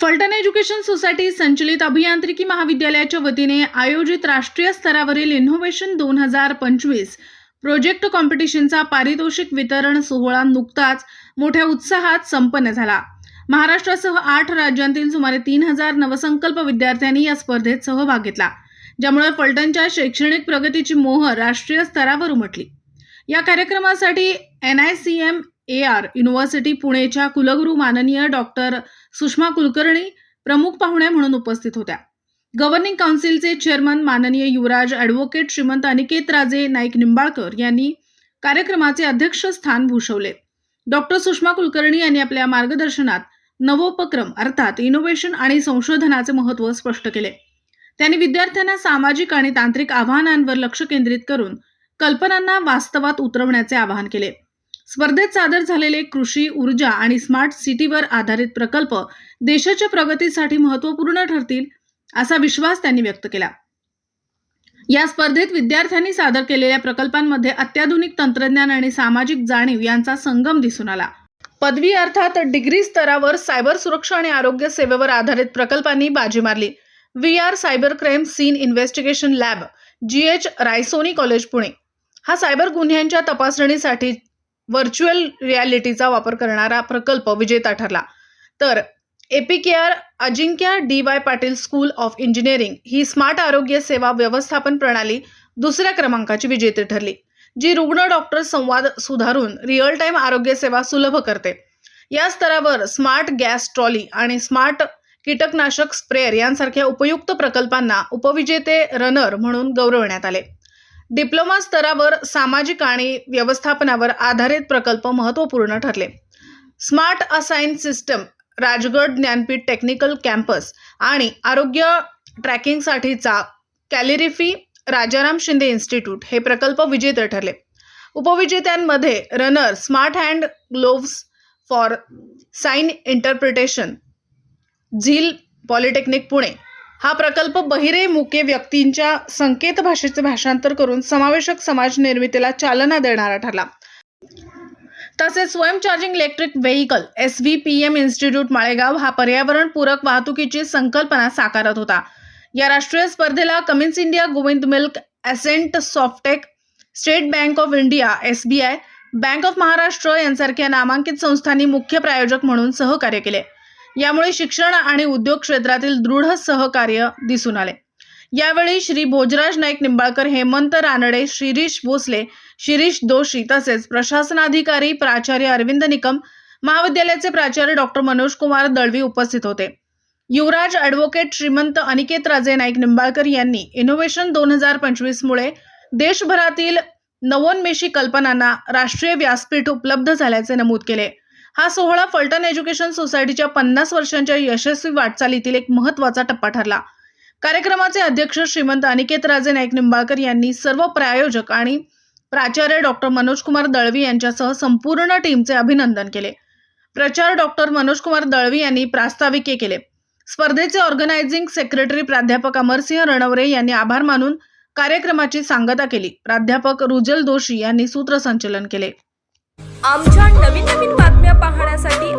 Phaltan education society संचलित अभियांत्रिकी महाविद्यालयाच्या वतीने आयोजित राष्ट्रीय स्तरावरील इनोव्हेशन दोन हजार पंचवीस प्रोजेक्ट कॉम्पिटिशनचा पारितोषिक वितरण सोहळा नुकताच मोठ्या उत्साहात संपन्न झाला. महाराष्ट्रासह आठ राज्यांतील सुमारे तीन हजार नवसंकल्प विद्यार्थ्यांनी या स्पर्धेत सहभाग घेतला ज्यामुळे फलटणच्या शैक्षणिक प्रगतीची मोहर राष्ट्रीय स्तरावर उमटली. या कार्यक्रमासाठी N I C M A R university पुणेच्या कुलगुरू माननीय डॉक्टर सुषमा कुलकर्णी प्रमुख पाहुण्या म्हणून उपस्थित होत्या. गव्हर्निंग काउन्सिलचे चेअरमन माननीय युवराज ॲडव्होकेट श्रीमंत अनिकेत राजे नाईक निंबाळकर यांनी कार्यक्रमाचे अध्यक्षस्थान भूषवले. डॉक्टर सुषमा कुलकर्णी यांनी आपल्या मार्गदर्शनात नवोपक्रम अर्थात इनोव्हेशन आणि संशोधनाचे महत्त्व स्पष्ट केले. त्यांनी विद्यार्थ्यांना सामाजिक आणि तांत्रिक आव्हानांवर लक्ष केंद्रित करून कल्पनांना वास्तवात उतरवण्याचे आवाहन केले. स्पर्धेत सादर झालेले कृषी ऊर्जा आणि स्मार्ट सिटीवर आधारित प्रकल्प देशाच्या प्रगतीसाठी महत्त्वपूर्ण ठरतील असा विश्वास त्यांनी व्यक्त केला. या स्पर्धेत विद्यार्थ्यांनी सादर केलेल्या प्रकल्पांमध्ये अत्याधुनिक तंत्रज्ञान आणि सामाजिक जाणीव यांचा संगम दिसून आला. पदवी अर्थात डिग्री स्तरावर सायबर सुरक्षा आणि आरोग्य सेवेवर आधारित प्रकल्पांनी बाजी मारली. V R cyber crime scene investigation lab G H Raisoni college Pune. हा सायबर गुन्ह्यांच्या तपासणीसाठी व्हर्च्युअल रियालिटीचा वापर करणारा प्रकल्प विजेता ठरला. तर APKR Ajinkya D Y Patil school of engineering he smart आरोग्य सेवा व्यवस्थापन प्रणाली दुसऱ्या क्रमांकाची विजेती ठरली जी रुग्ण डॉक्टर संवाद सुधारून रिअल टाईम आरोग्य सेवा सुलभ करते. या स्तरावर स्मार्ट गॅस ट्रॉली आणि स्मार्ट कीटकनाशक स्प्रेअर यांसारख्या उपयुक्त प्रकल्पांना उपविजेते रनर म्हणून गौरवण्यात आले. डिप्लोमा स्तरावर सामाजिक आणि व्यवस्थापनावर आधारित प्रकल्प महत्त्वपूर्ण ठरले. Smart assign system Rajgad Dnyanpeeth technical campus आणि आरोग्य ट्रॅकिंगसाठीचा कॅलिरिफी राजाराम शिंदे इन्स्टिट्यूट हे प्रकल्प विजेते ठरले. उपविजेत्यांमध्ये runner smart hand gloves for sign interpretation Zeal polytechnic Pune हा प्रकल्प बहिरे मुके व्यक्तींच्या संकेत भाषेचे भाषांतर करून समावेशक समाज निर्मितीला चालना देणारा ठरला. तसेच स्वयं charging electric vehicle S V P M institute Malegaon हा पर्यावरणपूरक वाहतुकीची संकल्पना साकारत होता. या राष्ट्रीय स्पर्धेला Cummins India Govind milk Ascent Softech State Bank of India S B I bank of Maharashtra यांसारख्या नामांकित संस्थांनी मुख्य प्रायोजक म्हणून सहकार्य केले. यामुळे शिक्षण आणि उद्योग क्षेत्रातील दृढ सहकार्य दिसून आले. यावेळी श्री भोजराज नाईक निंबाळकर हेमंत रानडे शिरीष भोसले शिरीष दोषी तसेच प्रशासनाधिकारी प्राचार्य अरविंद निकम महाविद्यालयाचे प्राचार्य डॉक्टर मनोज कुमार दळवी उपस्थित होते. युवराज ॲडव्होकेट श्रीमंत अनिकेत राजे नाईक निंबाळकर यांनी इनोव्हेशन दोन हजार पंचवीसमुळे देशभरातील नवोन्मेषी कल्पनांना राष्ट्रीय व्यासपीठ उपलब्ध झाल्याचे नमूद केले. हा सोहळा फलटण एज्युकेशन सोसायटीच्या पन्नास वर्षांच्या यशस्वी वाटचालीतील एक महत्त्वाचा टप्पा ठरला. कार्यक्रमाचे अध्यक्ष श्रीमंत अनिकेत राजे नाईक निंबाळकर यांनी सर्व प्रायोजक आणि प्राचार्य डॉक्टर मनोज कुमार दळवी यांच्यासह संपूर्ण टीमचे अभिनंदन केले. प्रचार डॉक्टर मनोज कुमार दळवी यांनी प्रास्ताविके केले. स्पर्धेचे ऑर्गनायझिंग सेक्रेटरी प्राध्यापक अमरसिंह रणवरे यांनी आभार मानून कार्यक्रमाची सांगता केली. प्राध्यापक रुजल दोशी यांनी सूत्रसंचलन केले. आमच्या नवीन नवीन बातम्या पाहण्यासाठी